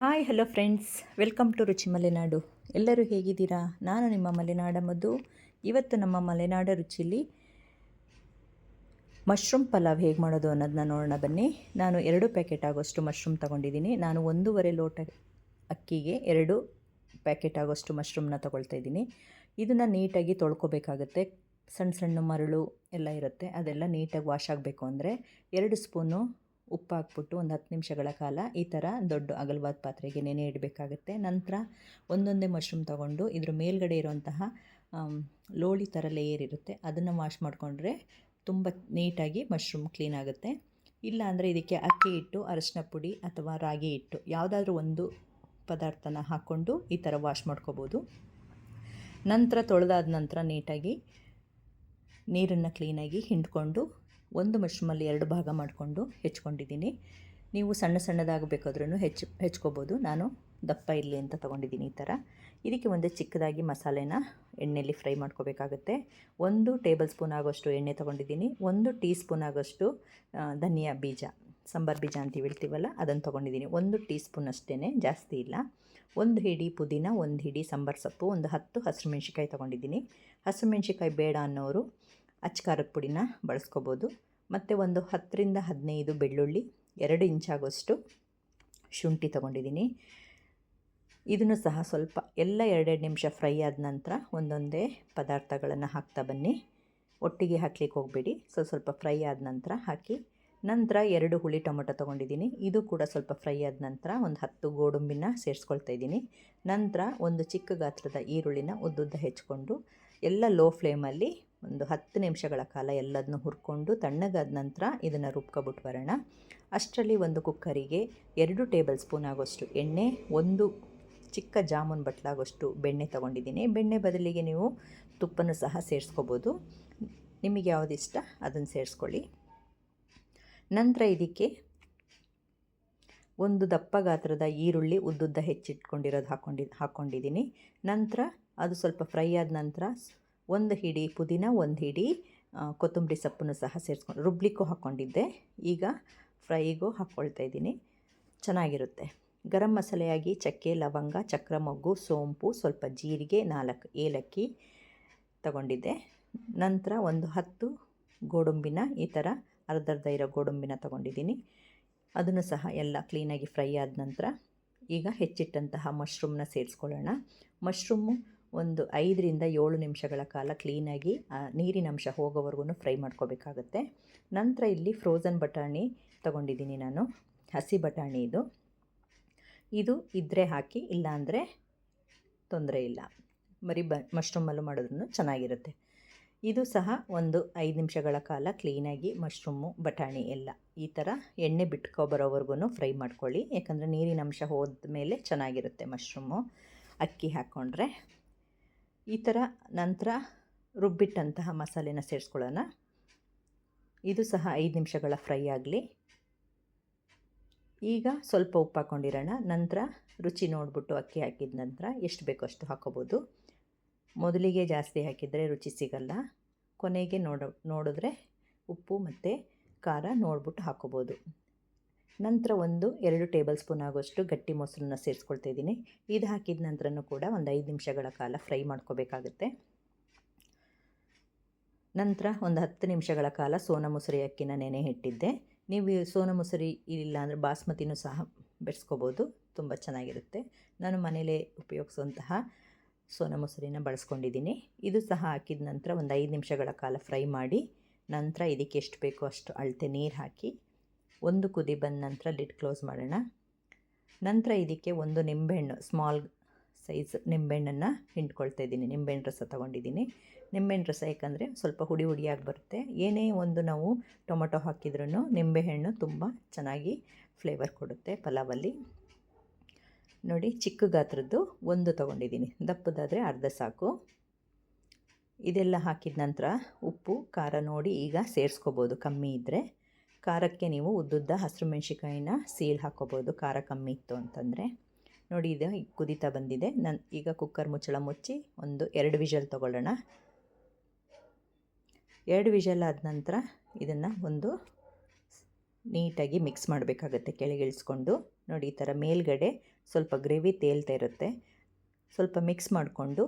Hi, hello friends. Welcome to Ruchi Malenadu. ಎಲ್ಲರೂ ಹೇಗಿದ್ದೀರಾ? ನಾನು ನಿಮ್ಮ ಮಲೆನಾಡ ಮದ್ದು ಇವತ್ತು ನಮ್ಮ ಮಲೆನಾಡ ರುಚಿಲಿ ಮಶ್ರೂಮ್ ಪಲಾವ್ ಹೇಗೆ ಮಾಡೋದು ಅನ್ನೋದನ್ನ ನೋಡೋಣ ಬನ್ನಿ. ನಾನು ಎರಡು ಪ್ಯಾಕೆಟ್ ಆಗೋಷ್ಟು ಮಶ್ರೂಮ್ ತೊಗೊಂಡಿದ್ದೀನಿ. ನಾನು ಒಂದೂವರೆ ಲೋಟ ಅಕ್ಕಿಗೆ ಎರಡು ಪ್ಯಾಕೆಟ್ ಆಗೋಷ್ಟು ಮಶ್ರೂಮ್ನ ತೊಗೊಳ್ತಾ ಇದ್ದೀನಿ. ಇದನ್ನು ನೀಟಾಗಿ ತೊಳ್ಕೊಬೇಕಾಗುತ್ತೆ. ಸಣ್ಣ ಸಣ್ಣ ಮರಳು ಎಲ್ಲ ಇರುತ್ತೆ. ಅದೆಲ್ಲ ನೀಟಾಗಿ ವಾಶ್ ಆಗಬೇಕು ಅಂದರೆ ಎರಡು ಸ್ಪೂನು ಉಪ್ಪು ಹಾಕ್ಬಿಟ್ಟು ಒಂದು ಹತ್ತು ನಿಮಿಷಗಳ ಕಾಲ ಈ ಥರ ದೊಡ್ಡ ಅಗಲವಾದ ಪಾತ್ರೆಗೆ ನೆನೆ ಇಡಬೇಕಾಗುತ್ತೆ. ನಂತರ ಒಂದೊಂದೇ ಮಶ್ರೂಮ್ ತೊಗೊಂಡು ಇದ್ರ ಮೇಲ್ಗಡೆ ಇರುವಂತಹ ಲೋಳಿ ಥರ ಲೇಯರ್ ಇರುತ್ತೆ. ಅದನ್ನು ವಾಶ್ ಮಾಡಿಕೊಂಡ್ರೆ ತುಂಬ ನೀಟಾಗಿ ಮಶ್ರೂಮ್ ಕ್ಲೀನ್ ಆಗುತ್ತೆ. ಇಲ್ಲ ಅಂದರೆ ಇದಕ್ಕೆ ಅಕ್ಕಿ ಹಿಟ್ಟು, ಅರಶಿನ ಪುಡಿ ಅಥವಾ ರಾಗಿ ಹಿಟ್ಟು ಯಾವುದಾದ್ರೂ ಒಂದು ಪದಾರ್ಥನ ಹಾಕ್ಕೊಂಡು ಈ ಥರ ವಾಶ್ ಮಾಡ್ಕೋಬೋದು. ನಂತರ ತೊಳೆದಾದ ನಂತರ ನೀಟಾಗಿ ನೀರನ್ನು ಕ್ಲೀನಾಗಿ ಹಿಂಡ್ಕೊಂಡು ಒಂದು ಮಶ್ರೂಮಲ್ಲಿ ಎರಡು ಭಾಗ ಮಾಡಿಕೊಂಡು ಹೆಚ್ಕೊಂಡಿದ್ದೀನಿ. ನೀವು ಸಣ್ಣ ಸಣ್ಣದಾಗಬೇಕಾದ್ರೂ ಹೆಚ್ಚು ಹೆಚ್ಕೋಬೋದು. ನಾನು ದಪ್ಪ ಇರಲಿ ಅಂತ ತೊಗೊಂಡಿದ್ದೀನಿ ಈ ಥರ. ಇದಕ್ಕೆ ಒಂದು ಚಿಕ್ಕದಾಗಿ ಮಸಾಲೆನ ಎಣ್ಣೆಯಲ್ಲಿ ಫ್ರೈ ಮಾಡ್ಕೋಬೇಕಾಗುತ್ತೆ. ಒಂದು ಟೇಬಲ್ ಸ್ಪೂನ್ ಆಗೋಷ್ಟು ಎಣ್ಣೆ ತೊಗೊಂಡಿದ್ದೀನಿ. ಒಂದು ಟೀ ಸ್ಪೂನ್ ಆಗೋಷ್ಟು ಧನಿಯಾ ಬೀಜ, ಸಾಂಬಾರು ಬೀಜ ಅಂತ ಹೇಳ್ತೀವಲ್ಲ, ಅದನ್ನು ತೊಗೊಂಡಿದ್ದೀನಿ. ಒಂದು ಟೀ ಸ್ಪೂನ್ ಅಷ್ಟೇ ಜಾಸ್ತಿ ಇಲ್ಲ. ಒಂದು ಹಿಡಿ ಪುದೀನ, ಒಂದು ಹಿಡಿ ಸಾಂಬಾರು ಸೊಪ್ಪು, ಒಂದು ಹತ್ತು ಹಸಿರು ಮೆಣಸಿಕಾಯಿ ತೊಗೊಂಡಿದ್ದೀನಿ. ಹಸಿರು ಮೆಣಸಿಕಾಯಿ ಬೇಡ ಅನ್ನೋರು ಅಚ್ಚ ಖಾರದ ಪುಡಿನ ಬಳಸ್ಕೋಬೋದು. ಮತ್ತು ಒಂದು ಹತ್ತರಿಂದ ಹದಿನೈದು ಬೆಳ್ಳುಳ್ಳಿ, ಎರಡು ಇಂಚಾಗೋಷ್ಟು ಶುಂಠಿ ತೊಗೊಂಡಿದ್ದೀನಿ. ಇದನ್ನು ಸಹ ಸ್ವಲ್ಪ, ಎಲ್ಲ ಎರಡೆರಡು ನಿಮಿಷ ಫ್ರೈ ಆದ ನಂತರ ಒಂದೊಂದೇ ಪದಾರ್ಥಗಳನ್ನು ಹಾಕ್ತಾ ಬನ್ನಿ. ಒಟ್ಟಿಗೆ ಹಾಕ್ಲಿಕ್ಕೆ ಹೋಗಬೇಡಿ. ಸೊ, ಸ್ವಲ್ಪ ಫ್ರೈ ಆದ ನಂತರ ಹಾಕಿ, ನಂತರ ಎರಡು ಹುಳಿ ಟೊಮೊಟೊ ತೊಗೊಂಡಿದ್ದೀನಿ. ಇದು ಕೂಡ ಸ್ವಲ್ಪ ಫ್ರೈ ಆದ ನಂತರ ಒಂದು ಹತ್ತು ಗೋಡಂಬಿನ ಸೇರಿಸ್ಕೊಳ್ತಾ ಇದ್ದೀನಿ. ನಂತರ ಒಂದು ಚಿಕ್ಕ ಗಾತ್ರದ ಈರುಳ್ಳಿನ ಉದ್ದುದ್ದ ಹೆಚ್ಕೊಂಡು, ಎಲ್ಲ ಲೋ ಫ್ಲೇಮಲ್ಲಿ ಒಂದು ಹತ್ತು ನಿಮಿಷಗಳ ಕಾಲ ಎಲ್ಲದನ್ನು ಹುರ್ಕೊಂಡು ತಣ್ಣಗಾದ ನಂತರ ಇದನ್ನು ರುಬ್ಕೊಬಿಟ್ಟು ಬರೋಣ. ಅಷ್ಟರಲ್ಲಿ ಒಂದು ಕುಕ್ಕರಿಗೆ ಎರಡು ಟೇಬಲ್ ಸ್ಪೂನ್ ಆಗೋಷ್ಟು ಎಣ್ಣೆ, ಒಂದು ಚಿಕ್ಕ ಜಾಮೂನ್ ಬಟ್ಲಾಗೋಷ್ಟು ಬೆಣ್ಣೆ ತೊಗೊಂಡಿದ್ದೀನಿ. ಬೆಣ್ಣೆ ಬದಲಿಗೆ ನೀವು ತುಪ್ಪನ್ನು ಸಹ ಸೇರಿಸ್ಕೋಬೋದು. ನಿಮಗೆ ಯಾವುದು ಇಷ್ಟ ಅದನ್ನು ಸೇರಿಸ್ಕೊಳ್ಳಿ. ನಂತರ ಇದಕ್ಕೆ ಒಂದು ದಪ್ಪ ಗಾತ್ರದ ಈರುಳ್ಳಿ ಉದ್ದುದ್ದ ಹೆಚ್ಚಿಟ್ಕೊಂಡಿರೋದು ಹಾಕ್ಕೊಂಡಿ ಹಾಕ್ಕೊಂಡಿದ್ದೀನಿ ನಂತರ ಅದು ಸ್ವಲ್ಪ ಫ್ರೈ ಆದ ನಂತರ ಒಂದು ಹಿಡಿ, ಪುದೀನ ಒಂದು ಹಿಡಿ ಕೊತ್ತಂಬರಿ ಸೊಪ್ಪನ್ನು ಸಹ ಸೇರಿಸ್ಕೊಂಡು ರುಬ್ಲಿಕ್ಕೂ ಹಾಕ್ಕೊಂಡಿದ್ದೆ. ಈಗ ಫ್ರೈಗೂ ಹಾಕ್ಕೊಳ್ತಾ ಇದ್ದೀನಿ. ಚೆನ್ನಾಗಿರುತ್ತೆ. ಗರಂ ಮಸಾಲೆಯಾಗಿ ಚಕ್ಕೆ, ಲವಂಗ ಚಕ್ರ ಮೊಗ್ಗು ಸೋಂಪು, ಸ್ವಲ್ಪ ಜೀರಿಗೆ, ನಾಲ್ಕು ಏಲಕ್ಕಿ ತಗೊಂಡಿದ್ದೆ. ನಂತರ ಒಂದು ಹತ್ತು ಗೋಡಂಬಿನ, ಈ ಥರ ಅರ್ಧ ಅರ್ಧ ಇರೋ ಗೋಡಂಬಿನ ತಗೊಂಡಿದ್ದೀನಿ. ಅದನ್ನು ಸಹ ಎಲ್ಲ ಕ್ಲೀನಾಗಿ ಫ್ರೈ ಆದ ನಂತರ ಈಗ ಹೆಚ್ಚಿಟ್ಟಂತಹ ಮಶ್ರೂಮ್ನ ಸೇರಿಸ್ಕೊಳ್ಳೋಣ. ಮಶ್ರೂಮು ಒಂದು ಐದರಿಂದ ಏಳು ನಿಮಿಷಗಳ ಕಾಲ ಕ್ಲೀನಾಗಿ ನೀರಿನ ಅಂಶ ಹೋಗೋವರೆಗೂ ಫ್ರೈ ಮಾಡ್ಕೋಬೇಕಾಗತ್ತೆ. ನಂತರ ಇಲ್ಲಿ ಫ್ರೋಝನ್ ಬಟಾಣಿ ತಗೊಂಡಿದ್ದೀನಿ ನಾನು. ಹಸಿ ಬಟಾಣಿ ಇದು. ಇದು ಇದ್ದರೆ ಹಾಕಿ, ಇಲ್ಲಾಂದರೆ ತೊಂದರೆ ಇಲ್ಲ. ಬರೀ ಬ ಮಶ್ರೂಮಲ್ಲೂ ಮಾಡೋದ್ರೂ ಚೆನ್ನಾಗಿರುತ್ತೆ. ಇದು ಸಹ ಒಂದು ಐದು ನಿಮಿಷಗಳ ಕಾಲ ಕ್ಲೀನಾಗಿ ಮಶ್ರೂಮು, ಬಟಾಣಿ ಎಲ್ಲ ಈ ಥರ ಎಣ್ಣೆ ಬಿಟ್ಕೊ ಬರೋವರೆಗೂ ಫ್ರೈ ಮಾಡ್ಕೊಳ್ಳಿ. ಯಾಕಂದರೆ ನೀರಿನ ಅಂಶ ಹೋದ ಮೇಲೆ ಚೆನ್ನಾಗಿರುತ್ತೆ ಮಶ್ರೂಮು. ಅಕ್ಕಿ ಹಾಕ್ಕೊಂಡ್ರೆ ಈ ಥರ ನಂತರ ರುಬ್ಬಿಟ್ಟಂತಹ ಮಸಾಲೆನ ಸೇರಿಸ್ಕೊಳ್ಳೋಣ. ಇದು ಸಹ ಐದು ನಿಮಿಷಗಳ ಫ್ರೈ ಆಗಲಿ. ಈಗ ಸ್ವಲ್ಪ ಉಪ್ಪು ಹಾಕ್ಕೊಂಡಿರೋಣ. ನಂತರ ರುಚಿ ನೋಡಿಬಿಟ್ಟು ಅಕ್ಕಿ ಹಾಕಿದ ನಂತರ ಎಷ್ಟು ಬೇಕೋ ಅಷ್ಟು ಹಾಕೋಬೋದು. ಮೊದಲಿಗೆ ಜಾಸ್ತಿ ಹಾಕಿದರೆ ರುಚಿ ಸಿಗಲ್ಲ. ಕೊನೆಗೆ ನೋಡೋ, ನೋಡಿದ್ರೆ ಉಪ್ಪು ಮತ್ತು ಖಾರ ನೋಡ್ಬಿಟ್ಟು ಹಾಕೋಬೋದು. ನಂತರ ಒಂದು, ಎರಡು ಟೇಬಲ್ ಸ್ಪೂನ್ ಆಗೋಷ್ಟು ಗಟ್ಟಿ ಮೊಸರನ್ನ ಸೇರಿಸ್ಕೊಳ್ತಾ ಇದ್ದೀನಿ. ಇದು ಹಾಕಿದ ನಂತರನೂ ಕೂಡ ಒಂದು ಐದು ನಿಮಿಷಗಳ ಕಾಲ ಫ್ರೈ ಮಾಡ್ಕೋಬೇಕಾಗುತ್ತೆ. ನಂತರ ಒಂದು ಹತ್ತು ನಿಮಿಷಗಳ ಕಾಲ ಸೋನಾ ಮೊಸರಿ ಅಕ್ಕಿನ ನೆನೆ ಇಟ್ಟಿದ್ದೆ. ನೀವು ಸೋನಾ ಮುಸುರಿ ಇಲ್ಲ ಅಂದರೆ ಬಾಸ್ಮತಿನೂ ಸಹ ಬೆರೆಸ್ಕೋಬೋದು ತುಂಬ ಚೆನ್ನಾಗಿರುತ್ತೆ. ನಾನು ಮನೇಲೇ ಉಪಯೋಗಿಸುವಂತಹ ಸೋನಾ ಮೊಸರಿನ ಬಳಸ್ಕೊಂಡಿದ್ದೀನಿ. ಇದು ಸಹ ಹಾಕಿದ ನಂತರ ಒಂದು ಐದು ನಿಮಿಷಗಳ ಕಾಲ ಫ್ರೈ ಮಾಡಿ ನಂತರ ಇದಕ್ಕೆ ಎಷ್ಟು ಬೇಕೋ ಅಷ್ಟು ಅಳತೆ ನೀರು ಹಾಕಿ ಒಂದು ಕುದಿ ಬಂದ ನಂತರ ಲಿಟ್ ಕ್ಲೋಸ್ ಮಾಡೋಣ. ನಂತರ ಇದಕ್ಕೆ ಒಂದು ನಿಂಬೆಹಣ್ಣು, ಸ್ಮಾಲ್ ಸೈಜ್ ನಿಂಬೆಹಣ್ಣನ್ನು ಹಿಂಡ್ಕೊಳ್ತಾ ಇದ್ದೀನಿ. ನಿಂಬೆಹಣ್ಣು ರಸ ತೊಗೊಂಡಿದ್ದೀನಿ. ನಿಂಬೆಹಣ್ಣು ರಸ ಯಾಕಂದರೆ ಸ್ವಲ್ಪ ಹುಡಿ ಹುಡಿಯಾಗಿ ಬರುತ್ತೆ. ಏನೇ ಒಂದು ನಾವು ಟೊಮೊಟೊ ಹಾಕಿದ್ರೂ ನಿಂಬೆಹಣ್ಣು ತುಂಬ ಚೆನ್ನಾಗಿ ಫ್ಲೇವರ್ ಕೊಡುತ್ತೆ ಪಲಾವಲ್ಲಿ. ನೋಡಿ, ಚಿಕ್ಕ ಗಾತ್ರದ್ದು ಒಂದು ತೊಗೊಂಡಿದ್ದೀನಿ. ದಪ್ಪದಾದರೆ ಅರ್ಧ ಸಾಕು. ಇದೆಲ್ಲ ಹಾಕಿದ ನಂತರ ಉಪ್ಪು, ಖಾರ ನೋಡಿ ಈಗ ಸೇರಿಸ್ಕೋಬೋದು. ಕಮ್ಮಿ ಇದ್ದರೆ ಖಾರಕ್ಕೆ ನೀವು ಉದ್ದುದ್ದ ಹಸಿರು ಮೆಣಸಿಕಾಯಿನ ಸೀಲ್ ಹಾಕ್ಕೋಬೋದು ಖಾರ ಕಮ್ಮಿ ಇತ್ತು ಅಂತಂದರೆ. ನೋಡಿ, ಇದು ಕುದೀತಾ ಬಂದಿದೆ. ನಾನು, ಈಗ ಕುಕ್ಕರ್ ಮುಚ್ಚಳ ಮುಚ್ಚಿ ಒಂದು ಎರಡು ವಿಷಲ್ ತೊಗೊಳ್ಳೋಣ. ಎರಡು ವಿಷಲ್ ಆದ ನಂತರ ಇದನ್ನು ಒಂದು ನೀಟಾಗಿ ಮಿಕ್ಸ್ ಮಾಡಬೇಕಾಗತ್ತೆ ಕೆಳಗಿಳಿಸ್ಕೊಂಡು ನೋಡಿ, ಈ ಥರ ಮೇಲ್ಗಡೆ ಸ್ವಲ್ಪ ಗ್ರೇವಿ ತೇಲ್ತಾ ಇರುತ್ತೆ. ಸ್ವಲ್ಪ ಮಿಕ್ಸ್ ಮಾಡಿಕೊಂಡು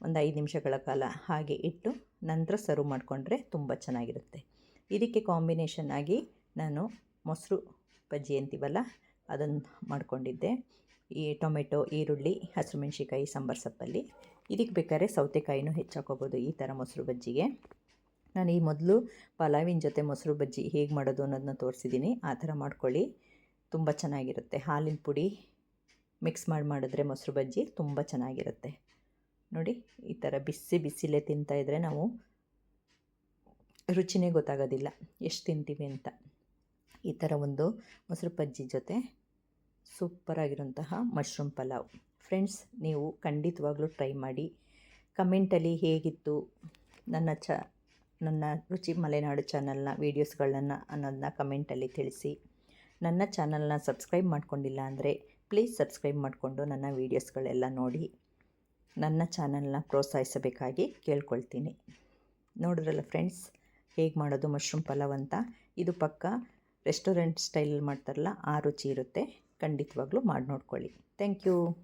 ಒಂದು ಐದು ನಿಮಿಷಗಳ ಕಾಲ ಹಾಗೆ ಇಟ್ಟು ನಂತರ ಸರ್ವ್ ಮಾಡಿಕೊಂಡ್ರೆ ತುಂಬ ಚೆನ್ನಾಗಿರುತ್ತೆ. ಇದಕ್ಕೆ ಕಾಂಬಿನೇಷನ್ ಆಗಿ ನಾನು ಮೊಸರು ಬಜ್ಜಿ ಅಂತೀವಲ್ಲ, ಅದನ್ನು ಮಾಡಿಕೊಂಡಿದ್ದೆ. ಈ ಟೊಮೆಟೊ, ಈರುಳ್ಳಿ ಹಸಿರುಮೆಣ್ಸಿಕಾಯಿ ಸಾಂಬಾರು ಸೊಪ್ಪಲ್ಲಿ. ಇದಕ್ಕೆ ಬೇಕಾದ್ರೆ ಸೌತೆಕಾಯಿನೂ ಹೆಚ್ಚಾಕೋಬೋದು ಈ ಥರ ಮೊಸರು ಬಜ್ಜಿಗೆ. ನಾನು ಈ ಮೊದಲು ಪಲಾವಿನ ಜೊತೆ ಮೊಸರು ಬಜ್ಜಿ ಹೇಗೆ ಮಾಡೋದು ಅನ್ನೋದನ್ನ ತೋರಿಸಿದ್ದೀನಿ. ಆ ಥರ ಮಾಡ್ಕೊಳ್ಳಿ. ತುಂಬ ಚೆನ್ನಾಗಿರುತ್ತೆ. ಹಾಲಿನ ಪುಡಿ ಮಿಕ್ಸ್ ಮಾಡಿ ಮಾಡಿದ್ರೆ ಮೊಸರು ಬಜ್ಜಿ ತುಂಬ ಚೆನ್ನಾಗಿರುತ್ತೆ. ನೋಡಿ, ಈ ಥರ ಬಿಸಿ ಬಿಸಿಲೇ ತಿಂತಾಯಿದ್ರೆ ನಾವು ರುಚಿನೇ ಗೊತ್ತಾಗೋದಿಲ್ಲ. ಎಷ್ಟು ತಿಂತೀವಿ ಅಂತ. ಈ ಥರ ಒಂದು ಮೊಸರು ಬಜ್ಜಿ ಜೊತೆ ಸೂಪರಾಗಿರುವಂತಹ ಮಶ್ರೂಮ್ ಪಲಾವ್. ಫ್ರೆಂಡ್ಸ್, ನೀವು ಖಂಡಿತವಾಗ್ಲೂ ಟ್ರೈ ಮಾಡಿ. ಕಮೆಂಟಲ್ಲಿ ಹೇಗಿತ್ತು ನನ್ನ ಚ, ನನ್ನ ರುಚಿ ಮಲೆನಾಡು ಚಾನಲ್ನ ವೀಡಿಯೋಸ್ಗಳನ್ನ ಅನ್ನೋದನ್ನ ಕಮೆಂಟಲ್ಲಿ ತಿಳಿಸಿ. ನನ್ನ ಚಾನಲ್ನ ಸಬ್ಸ್ಕ್ರೈಬ್ ಮಾಡ್ಕೊಂಡಿಲ್ಲ ಅಂದರೆ ಪ್ಲೀಸ್ ಸಬ್ಸ್ಕ್ರೈಬ್ ಮಾಡಿಕೊಂಡು ನನ್ನ ವೀಡಿಯೋಸ್ಗಳೆಲ್ಲ ನೋಡಿ. ನನ್ನ ಚಾನಲ್ನ ಪ್ರೋತ್ಸಾಹಿಸಬೇಕಾಗಿ ಕೇಳ್ಕೊಳ್ತೀನಿ. ನೋಡಿದ್ರಲ್ಲ ಫ್ರೆಂಡ್ಸ್ ಹೇಗೆ ಮಾಡೋದು ಮಶ್ರೂಮ್ ಪಲಾವ್ ಅಂತ. ಇದು ಪಕ್ಕ ರೆಸ್ಟೋರೆಂಟ್ ಸ್ಟೈಲಲ್ಲಿ ಮಾಡ್ತಾರಲ್ಲ, ಆ ರುಚಿ ಇರುತ್ತೆ. ಖಂಡಿತವಾಗ್ಲೂ ಮಾಡಿ ನೋಡ್ಕೊಳ್ಳಿ. Thank you.